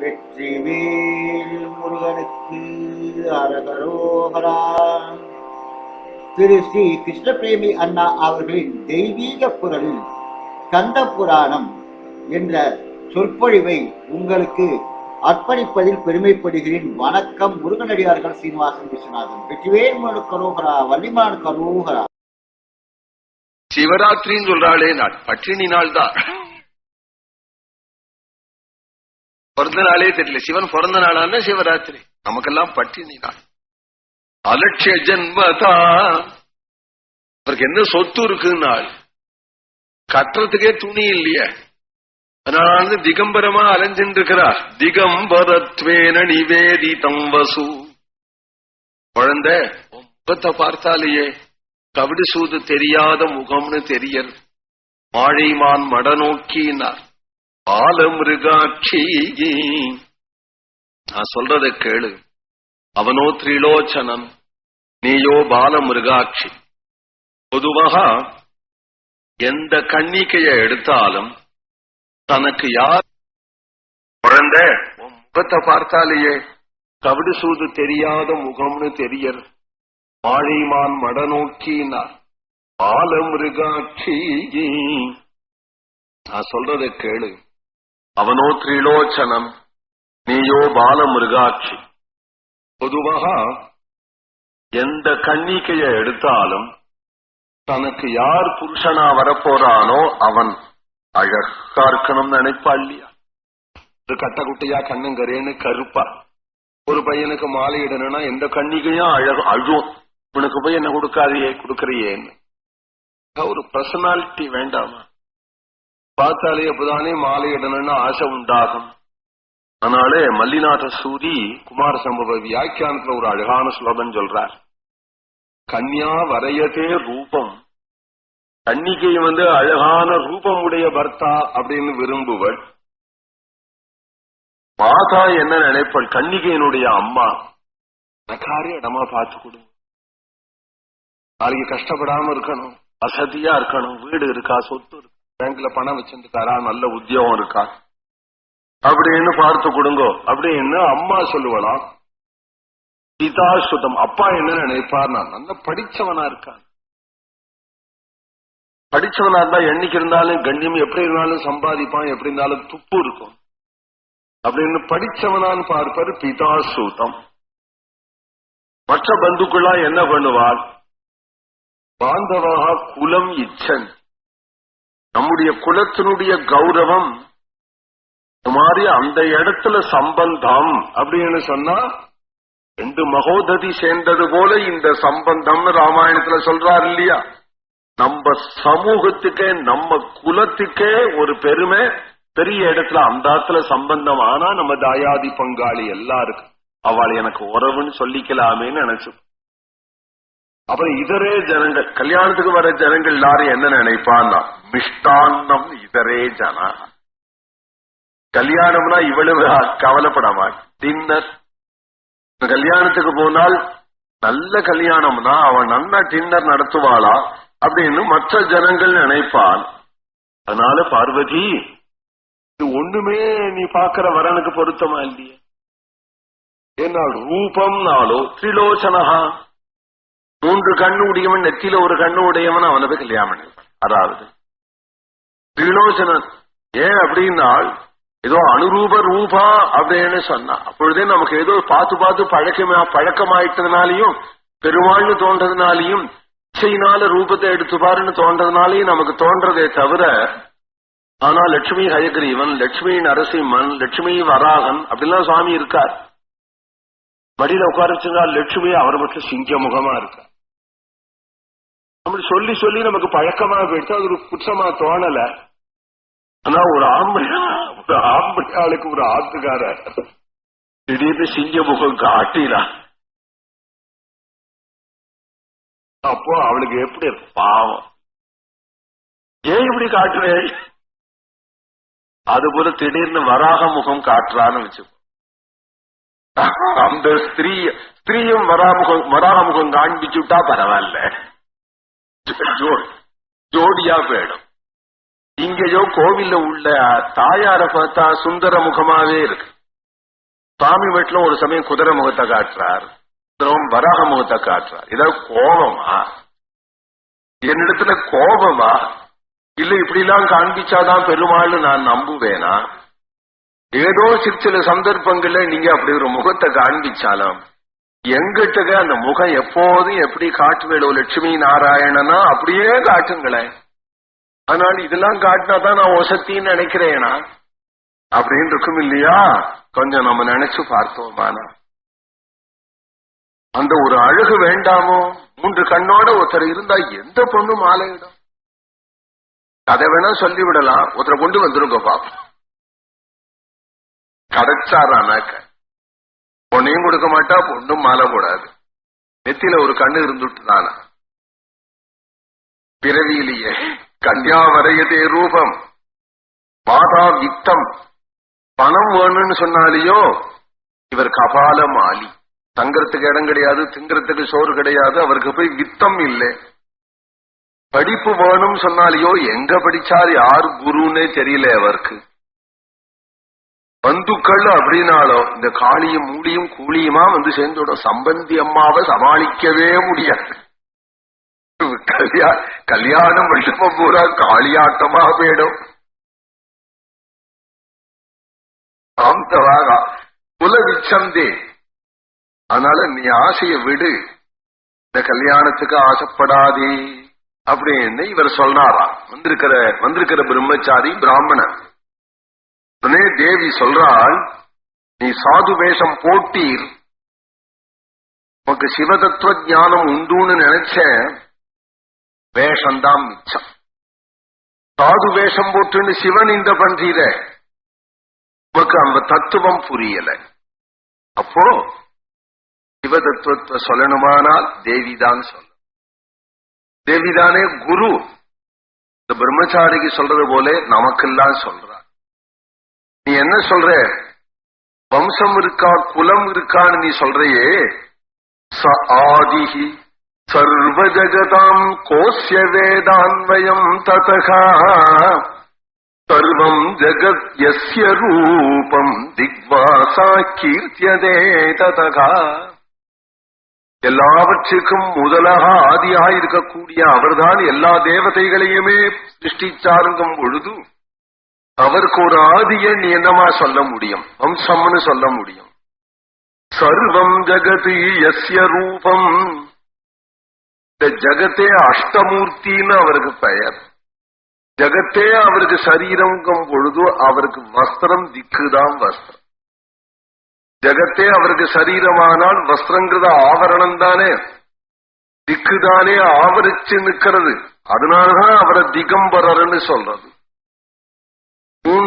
வெற்றிவேல் முருகனுக்கு அரகரோகரா. திரு ஸ்ரீ கிருஷ்ணபிரேமி அண்ணா அவர்களின் தெய்வீக குரலில் கந்த புராணம் என்ற சொற்பொழிவை உங்களுக்கு அர்ப்பணிப்பதில் பெருமைப்படுகிறேன். வணக்கம் முருகனடியார்கள் சீனிவாசன் விஸ்வநாதன். வெற்றிவேல் முருகன் கரோகரா வள்ளிமான் கரோகரா சிவராத்திரின்னு சொல்றாளே நான் பட்டினி நாள் தான் பிறந்த நாளே தெரியல. சிவன் பிறந்த நாளான சிவராத்திரி. நமக்கெல்லாம் பட்டினி நாள் அலட்சிய ஜென்மதா அவருக்கு என்ன சொத்து இருக்கு கட்டுறதுக்கே துணி இல்லையே. அதனால வந்து திகம்பரமா அலைஞ்சிட்டு இருக்கிறார் திகம்பரத்வேன நிவேதிதம் வசு. குழந்தை முகத்தை பார்த்தாலேயே கவிடு சூது தெரியாத முகம்னு தெரியல். மாழைமான் மட நோக்கினார் பாலமிருகாட்சி நான் சொல்றத கேளு. அவனோ திரிலோச்சனம் நீயோ பாலமிருகாட்சி. பொதுவாக எந்த கண்ணிக்கைய எடுத்தாலும் தனக்கு யார் குழந்த முகத்தை பார்த்தாலேயே கவிடு சூது தெரியாத முகம்னு தெரியல் மாழைமான் மடநோக்கினார். பாலமிருகாட்சி நான் சொல்றத கேளு. அவனோ திரிலோச்சனம் நீயோ பாலமிருகாட்சி. பொதுவாக எந்த கண்ணிக்கைய எடுத்தாலும் தனக்கு யார் புருஷனா வரப்போறானோ அவன் அழகா இருக்கணும்னு நினைப்பா இல்லையா? ஒரு கட்டக்குட்டையா கண்ணங்கரேன்னு கருப்பா. ஒரு பையனுக்கு மாலை இடணும்னா எந்த கண்ணிக்கையும் அழகு அழும் உனக்கு போய் என்ன கொடுக்காதையே கொடுக்கறியேன்னு. ஒரு பர்சனாலிட்டி வேண்டாமா? பார்த்தாலே அப்பதானே மாலை இடணும்னு ஆசை உண்டாகும். அதனாலே மல்லிநாத சூரி குமார சம்பவ வியாக்கியானத்துல ஒரு அழகான ஸ்லோகம் சொல்றார். கன்யா வரையதே ரூபம். கன்னிகை வந்து அழகான ரூபம் உடைய பர்த்தா அப்படின்னு விரும்புவள். மாதா என்ன நினைப்பள்? கன்னிகையினுடைய அம்மா. நகாரி இடமா பார்த்து கொடுங்க நாளைக்கு கஷ்டப்படாம இருக்கணும். வசதியா இருக்கணும். வீடு இருக்கா? சொத்து இருக்கா? பேங்க்ல பணம் வச்சிருக்காரா நல்ல உத்தியோகம் இருக்கா? அப்படின்னு பார்த்து கொடுங்கோ. அப்படின்னு அம்மா சொல்லுவலாம் பிதா சுதம். அப்பா என்ன நினைப்பார் நான் நல்ல படிச்சவனா இருக்கான் படிச்சவனா இருந்தா என்னைக்கு இருந்தாலும் கண்ணியம் எப்படி இருந்தாலும் சம்பாதிப்பான் எப்படி இருந்தாலும் துப்பு இருக்கும். அப்படின்னு படிச்சவனான்னு பார்ப்பார் பிதா சூதம். மற்ற பந்துக்குள்ளா என்ன பண்ணுவார்? பாந்தவாக குலம் இச்சன். நம்முடைய குலத்தினுடைய கௌரவம் இந்த மாதிரி அந்த இடத்துல சம்பந்தம் அப்படின்னு சொன்னா ரெண்டு மகோததி சேர்ந்தது போல இந்த சம்பந்தம்னு ராமாயணத்துல சொல்றாரு இல்லையா? நம்ம சமூகத்துக்கே நம்ம குலத்துக்கே ஒரு பெருமை பெரிய இடத்துல அந்த இடத்துல சம்பந்தம். ஆனா நம்ம தாயாதி பங்காளி எல்லாருக்கும். அவள் எனக்கு உறவுன்னு சொல்லிக்கலாமேன்னு நினைச்சு அப்புறம் இதரே ஜனங்கள் கல்யாணத்துக்கு வர ஜனங்கள் எல்லாரும் என்ன நினைப்பான்னா மிஷ்டாந்தம் இதரே ஜன. கல்யாணம்னா இவ்வளவு கவலைப்படாமா டின்னர் கல்யாணத்துக்கு போனால் நல்ல கல்யாணம்னா அவன் நல்ல டின்னர் நடத்துவாளா அப்படின்னு மற்ற ஜனங்கள் நினைப்பான். அதனால பார்வதி இது ஒண்ணுமே நீ பாக்குற வரனுக்கு பொருத்தமா இல்லையே? ஏன்னா ரூபம்னாலோ திரிலோச்சனஹா மூன்று கண்ணு உடையவன் நெத்தியில ஒரு கண்ணு உடையவன் அவனது கல்யாணம். அதாவது திரிலோச்சனன் ஏன் அப்படின்னால் ஏதோ அனுரூப ரூபா அப்படின்னு சொன்னா அப்பொழுதே நமக்கு ஏதோ பார்த்து பார்த்து பழக்கமா பழக்கமாயிட்டதுனாலையும் பெருமாள்னு தோன்றதுனாலையும் இச்சையினால ரூபத்தை எடுத்து பாருன்னு தோன்றதுனாலையும் நமக்கு தோன்றதே தவிர ஆனா லட்சுமி ஹயக்ரீவன் லட்சுமி நரசிம்மன் லட்சுமி வராகன் அப்படிலாம் சுவாமி இருக்கார். வடியில உட்கார வச்சிருந்தா லட்சுமி அவர் மட்டும் சிங்க முகமா இருக்கார். அப்படி சொல்லி சொல்லி நமக்கு பழக்கமா போயிடுச்சு. அது ஒரு குற்றமா தோணல. ஆனா ஒரு ஆம்பளை ஒரு ஆம்பளை ஆளுக்கு ஒரு ஆத்துக்கார. திடீர்னு சிங்க முகம் காட்டினா. அப்போ அவளுக்கு எப்படி பாவம். ஏன் இப்படி காட்டுறேன் அதுபோல திடீர்னு வராக முகம் காட்டுறான்னு வச்சுக்கோ. அந்த ஸ்திரீ ஸ்திரீயும் வராமுகம் வராக முகம் காண்பிச்சுட்டா பரவாயில்ல. ஜோடி ஜோடியா வேடம் இங்கேயோ கோவில்ல உள்ள தாயார பார்த்தா சுந்தர முகமாவே இருக்கு. சுவாமி வீட்டுல ஒரு சமயம் குதிரை முகத்தை காட்டுறார் வராக முகத்தை காட்டுறார். ஏதாவது கோபமா? என்னிடத்துல கோபமா? இல்ல இப்படி எல்லாம் காண்பிச்சாதான் பெருமாள் நான் நம்புவேனா? ஏதோ சிற்சில சந்தர்ப்பங்கள்ல நீங்க அப்படி ஒரு முகத்தை காண்பிச்சாலும். எங்கிட்ட அந்த முகம் எப்போதும் எப்படி காட்டுவேடோ லட்சுமி நாராயணனா? அப்படியே காட்டுங்களேன் ஆனால் இதெல்லாம் காட்டினாதான் நான் ஒசத்தின்னு நினைக்கிறேனா? அப்படின்னு இருக்கும் இல்லையா? கொஞ்சம் நம்ம நினைச்சு பார்த்தோமானா? அந்த ஒரு அழகு வேண்டாமோ? மூன்று கண்ணோட ஒருத்தர் இருந்தா எந்த பொண்ணு மாலையிடும்? கதை வேணா சொல்லிவிடலாம். ஒருத்தரை கொண்டு வந்துருங்க பாப்போம். கிடைச்சாரானாக்க. பொண்ணையும் கொடுக்க மாட்டா பொண்ணும் மாலை போடாது. நெத்தில ஒரு கண்ணு இருந்துட்டு தானா? பிறவியிலேயே கன்யாவரையதே ரூபம். மாதா வித்தம். பணம் வேணும்னு சொன்னாலேயோ இவர் கபால மாலி தங்கறதுக்கு இடம் கிடையாது திங்கறதுக்கு சோறு கிடையாது அவருக்கு போய் வித்தம் இல்லை. படிப்பு வேணும்னு சொன்னாலேயோ எங்க படிச்சார் யார் குருன்னே தெரியல அவருக்கு. பந்துக்கள் அப்படின்னாலும் இந்த காளியும் மூடியும் கூலியுமா வந்து சேர்ந்துடும் சம்பந்தி அம்மாவை சமாளிக்கவே முடியாது. கல்யாணம் மண்டபம் பூரா காளியாட்டமா போயிடும். ஆம்தவாக குல விச்சந்தே. அதனால நீ ஆசைய விடு. இந்த கல்யாணத்துக்கு ஆசைப்படாதே அப்படின்னு இவர் சொல்றாராம். வந்திருக்கிற வந்திருக்கிற பிரம்மச்சாரி பிராமணன் உடனே தேவி சொல்றாள் நீ சாது வேஷம் போட்டீர். உனக்கு சிவதத்துவ ஞானம் உண்டுன்னு நினைச்ச வேஷம்தான் மிச்சம். சாது வேஷம் போட்டுன்னு சிவன் இந்த பண்றீர. உனக்கு அந்த தத்துவம் புரியல. அப்போ சிவதத்துவத்தை சொல்லணுமானால் தேவிதான் சொல்ல தேவிதானே குரு. இந்த பிரம்மச்சாரிக்கு சொல்றது போல நமக்கெல்லாம் சொல்றார். நீ என்ன சொல்ற? வம்சம் இருக்கா குலம் இருக்கான்னு நீ சொல்றையே. ச ஆதிஹி சர்வ ஜகதாம் கோஷ்ய வேதான்வயம் ததகா. சர்வம் ஜகத் யஸ்ய ரூபம் திக்வாசா கீர்த்தியதே ததகா. எல்லாவற்றுக்கும் முதலாக ஆதியாக இருக்கக்கூடிய அவர்தான் எல்லா தேவதைகளையுமே சிருஷ்டிச்சாருங்கும் பொழுது அவருக்கு ஒரு ஆதியை நீ என்னமா சொல்ல முடியும்? வம்சம்னு சொல்ல முடியும். சர்வம் ஜகதி எஸ்ய ரூபம். இந்த ஜகத்தே அஷ்டமூர்த்தின்னு அவருக்கு பெயர். ஜகத்தே அவருக்கு சரீரங்கும் பொழுது அவருக்கு வஸ்திரம் திக்குதான் வஸ்திரம். ஜகத்தே அவருக்கு சரீரமானால் வஸ்திரங்கிறத ஆவரணம் தானே? திக்குதானே ஆவரிச்சு நிற்கிறது. அதனாலதான் அவரை திகம்பரர்னு சொல்றது.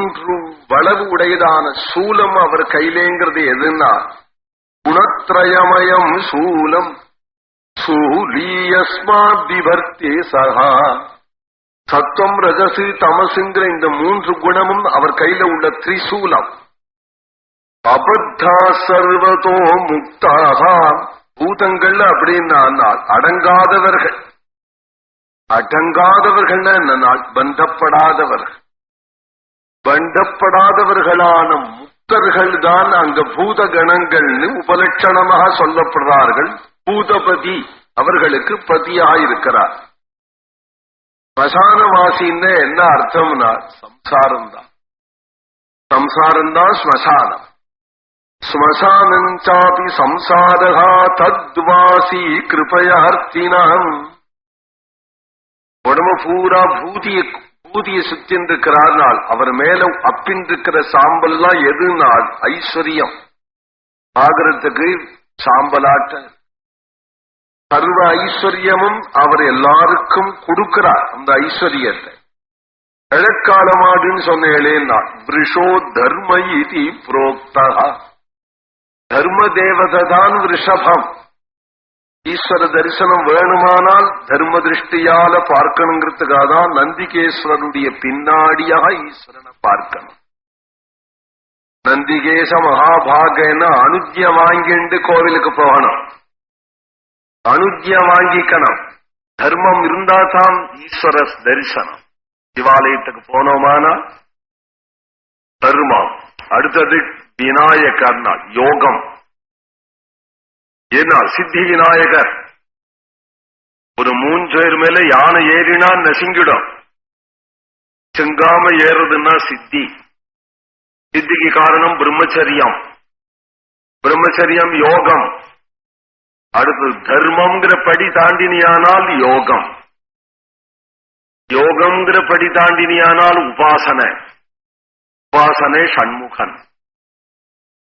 மூன்று வளவு உடையதான சூலம் அவர் கையிலேங்கிறது எதுன்னா குணத்ரயமயம் சூலம். சூலியஸ்மாதிபர்த்தே சகா. சத்துவம் ரஜசு தமசுங்கிற இந்த மூன்று குணமும் அவர் கையில உள்ள திரிசூலம். அபத்தா சர்வதோ முக்தாக. பூதங்கள் அப்படின்னா அடங்காதவர்கள். அடங்காதவர்கள் என்ன? நாள் பந்தப்படாதவர்கள். பண்டப்படாதவர்களான முக்தர்கள் தான் அங்க பூத கணங்கள்னு உபலட்சணமாக சொல்லப்படுறார்கள். பூதபதி அவர்களுக்கு பதியாக இருக்கிறார் ஸ்மசானவாசின்னு என்ன அர்த்தம்னா சம்சாரம் தான் சம்சாரம் தான் ஸ்மசானம் ஸ்மசானஞ்சாபி சம்சாரகா தத்வாசி கிருபயார்த்தினாம். உடம்பு பூரா பூதியை ஊதிய சுத்தின்றிருக்கிறார்னால் அவர் மேலும் அப்பின்றிருக்கிற சாம்பல்லாம் எதுனால்? ஐஸ்வர்யம். ஆகிறதுக்கு சாம்பலாட்ட. சர்வ ஐஸ்வர்யமும் அவர் எல்லாருக்கும் கொடுக்கிறார் அந்த ஐஸ்வர்யத்தை. கிழக்காலமாடுன்னு நான் விஷோ தர்ம இது புரோக்தா தர்ம தேவதான் ரிஷபம் ஈஸ்வர தரிசனம் வேணுமானால் தர்ம திருஷ்டியால பார்க்கணுங்கிறதுக்காக தான் நந்திகேஸ்வரனுடைய பின்னாடியாக ஈஸ்வரனை பார்க்கணும். நந்திகேச மகாபாகன்னு அனுஜ்ய வாங்கிண்டு கோவிலுக்கு போகணும். அனுஜ்ய வாங்கிக்கணும். தர்மம் இருந்தா தான் ஈஸ்வர தரிசனம். சிவாலயத்துக்கு போனோமானா? தர்மம். அடுத்தது விநாயகர் நாள் யோகம். ஏன்னா சித்தி விநாயகர் ஒரு மூஞ்சேர் மேல யானை ஏறினா நசிங்கிடும். செங்காம ஏறுதுன்னா சித்தி. சித்திக்கு காரணம் பிரம்மச்சரியம். பிரம்மச்சரியம் யோகம். அடுத்து தர்மம்ங்கிற படி தாண்டினியானால் யோகம். யோகம்ங்கிற படி தாண்டினியானால் உபாசனை. உபாசனை சண்முகன்.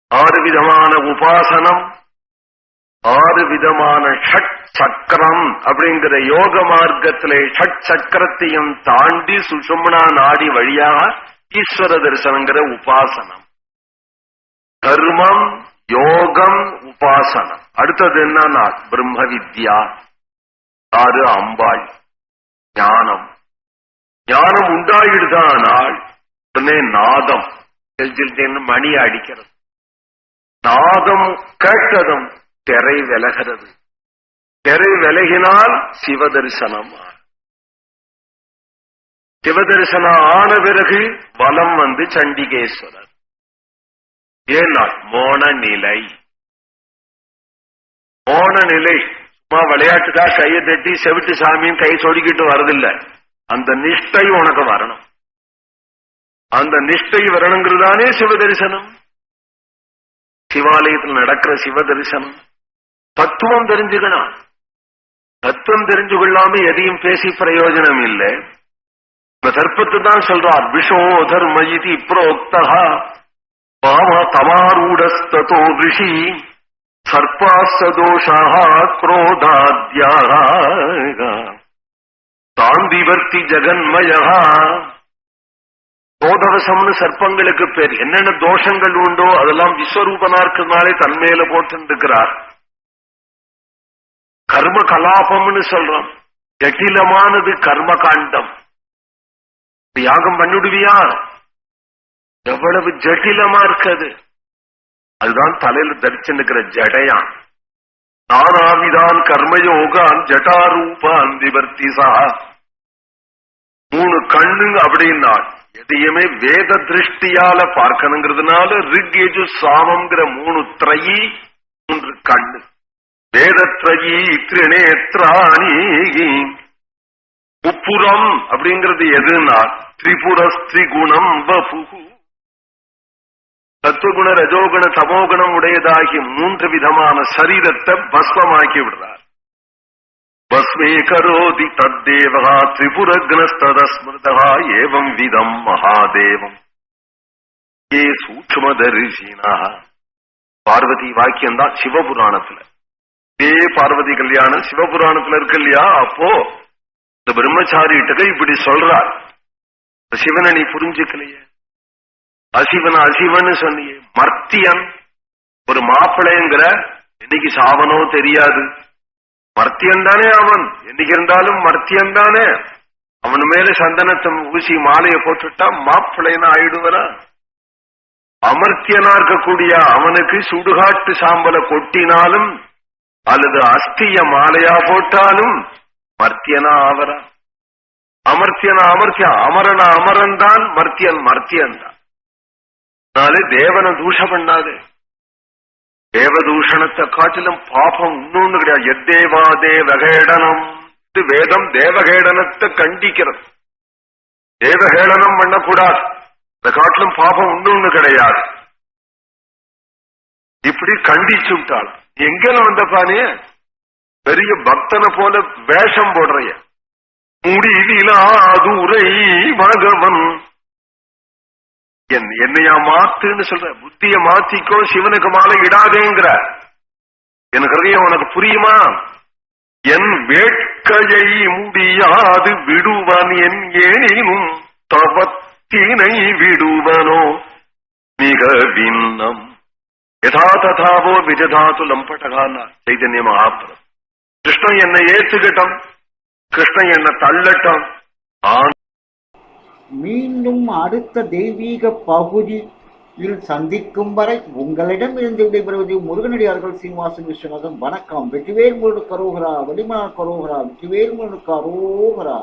ஆறு விதமான உபாசனம். ஆறு விதமான ஷட் சக்கரம் அப்படிங்கிற யோக மார்க்கத்திலே ஷட் சக்கரத்தையும் தாண்டி சுஷும்னா நாடி வழியாக ஈஸ்வர தரிசனங்கிற உபாசனம். தர்மம் யோகம் உபாசனம். அடுத்தது என்னன்னா பிரம்ம வித்யா ஆறு அம்பாள் ஞானம். ஞானம் உண்டாயிடுதானால் உடனே நாதம் ஜில் ஜில்னு மணி அடிக்கிறது. நாதம் கேட்டதும் திரை விலகிறது. திரை விலகினால் சிவதரிசனம் சிவதரிசனம் ஆன பிறகு பலம் வந்து சண்டிகேஸ்வரர். ஏன்னா மோன நிலை மோன நிலை சும்மா விளையாட்டுக்கா கையை தட்டி செவிட்டு சாமியும் கை சொடிக்கிட்டு வரதில்லை. அந்த நிஷ்டை உனக்கு வரணும். அந்த நிஷ்டை வரணுங்கிறதானே சிவதரிசனம். சிவாலயத்தில் நடக்கிற சிவதரிசனம். தத்துவம் தெரிஞ்சுக்கணும். தத்துவம் தெரிஞ்சு கொள்ளாம எதையும் பேசி பிரயோஜனம் இல்லை. இந்த தர்ப்பத்தை தான் சொல்றார். விஷோ தர்ம இது புரோக்தா பாம தமாரூடஸ்தோ ரிஷி சர்ப்பாஸ்தோஷா குரோதாத்யா தாந்திவர்த்தி ஜெகன்மயா தோதவசம்னு சர்ப்பங்களுக்கு பேர். என்னென்ன தோஷங்கள் உண்டோ அதெல்லாம் விஸ்வரூபனா இருக்கிறதுனாலே தன்மையில போட்டுருக்கிறார். கர்ம கலாபம்னு சொல்றோம். ஜட்டிலமானது கர்ம காண்டம் யாகம் பண்ணிடுவியா? எவ்வளவு ஜட்டிலமா இருக்குது. அதுதான் தலையில தரிச்சுன்னுக்கிற ஜடையான். நானாவிதான் கர்மயோகான் ஜட்டாரூபான் திவர்த்திசா. மூணு கண்ணுங்க அப்படின்னா எதையுமே வேத திருஷ்டியால பார்க்கணுங்கிறதுனால ரிக் எஜு சாமம்ங்கிற மூணு திரையி மூன்று கண்ணு. வேதத்ரயி திரிநேத்ராணி. முப்புறம் அப்படிங்கிறது எதுனா திரிபுர ஸ்திரிகுணம் வபுகு சத்துவகுண ரஜோகுண தமோகுணம் உடையதாகி மூன்று விதமான சரீரத்தை பஸ்மமாக்கி விடுறார். பஸ்மே கரோதி தத்தேவா திரிபுரக்னஸ்ததஸ்மிருதா ஏவம் விதம் மகாதேவம். ஏ சூக்மதரிசினா பார்வதி வாக்கியம் தான் சிவபுராணத்துல. இதே பார்வதி கல்யாணம் சிவபுராணத்துல இருக்கு இல்லையா? அப்போ இந்த பிரம்மச்சாரிகிட்ட இப்படி சொல்றார். சிவனை நீ புரிஞ்சுக்கலையே. அசிவன் அசிவன் சொன்னியே. மர்த்தியன் ஒரு மாப்பிள்ளைங்கிற என்னைக்கு சாவனோ தெரியாது. மர்த்தியன் தானே அவன். என்னைக்கு இருந்தாலும் மர்த்தியன் தானே. அவன் மேல சந்தனத்தை ஊசி மாலையை போட்டுட்டா மாப்பிள்ளைன்னு ஆயிடுவனா? அமர்த்தியனா இருக்கக்கூடிய அவனுக்கு சுடுகாட்டு சாம்பலை கொட்டினாலும் அல்லது அஸ்திய மாலையா போட்டாலும் மர்த்தியனா ஆவரா? அமர்த்தியனா அமர்த்தியா? அமரனா அமரன் தான் மர்த்தியன் மர்த்தியன் தான் அதனாலே தேவனை தூஷம் பண்ணாது. தேவதூஷணத்தை காட்டிலும் பாபம் இன்னொன்னு கிடையாது. எத்தேவா தேவகேடனம் இது வேதம் தேவகேடனத்தை கண்டிக்கிறது. தேவகேடனம் பண்ணக்கூடாது. இந்த காட்டிலும் பாபம் இன்னொன்னு கிடையாது. இப்படி கண்டிச்சு விட்டாள் எங்கெல்லாம் வந்தப்பானே பெரிய பக்தனை போல வேஷம் போடுறைய. முடிவிலாதுரை மகவன். என் என்னையா மாத்துன்னு சொல்ற? புத்திய மாத்திக்கோ சிவனுக்கு மாலை இடாதேங்கிற. எனக்கு ஹிருதயம் உனக்கு புரியுமா? என் வேட்கையை முடியாது விடுவன் என் ஏனினும் தவத்தினை விடுவனோ? மிக விண்ணம் ததாவோ விஜதாது லம்பட்டகான்னா சைதன்ய மகாபுரம் கிருஷ்ணன் என்னை ஏத்துக்கிட்டோம் கிருஷ்ணன் என்னை தள்ளட்டும் மீண்டும் அடுத்த தெய்வீக பகுதியில் சந்திக்கும் வரை உங்களிடம் இருந்து விடைபெறுவது முருகனடியார்கள் சீனிவாசன் விஸ்வநாதன். வணக்கம். வெற்றிவேல் முருடு கரோகரா வடிமா கரோகரா வெற்றிவேல் முருடு கரோகரா.